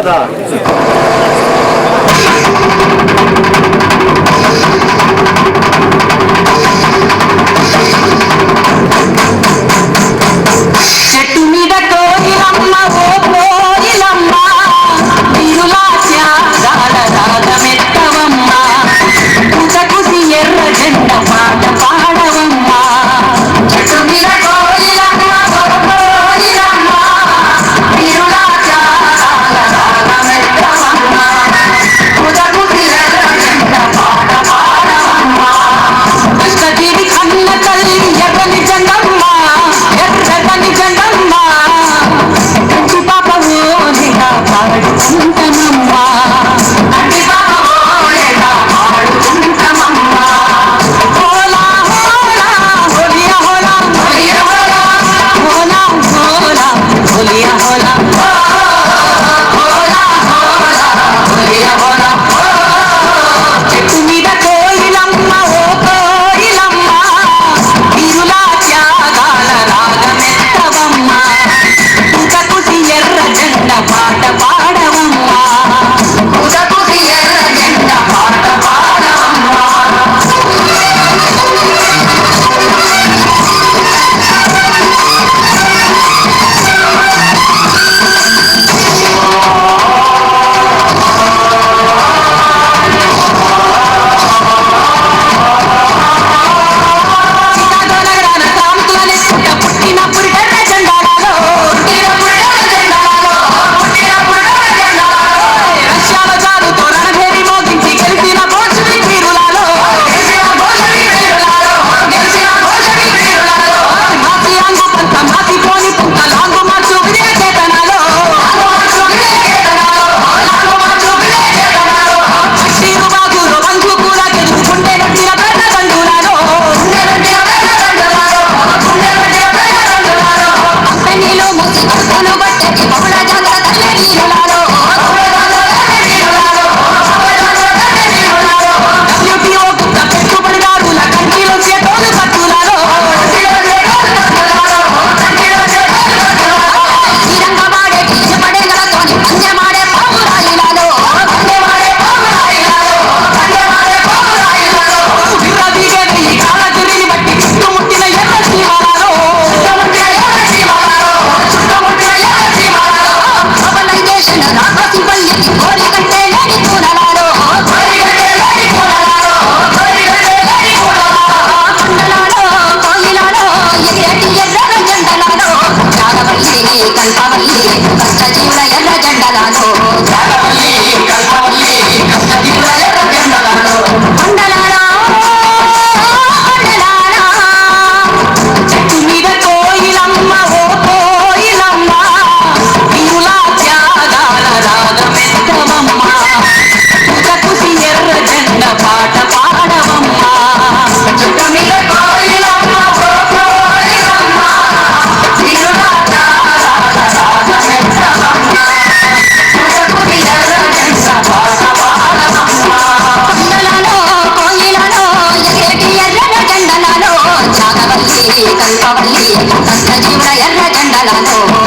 Да, да. కల్పవల్లి కష్టజీవుల ఎర్ర జెండలాను కల్పవల్లి కల్పవల్లి 太狼狈了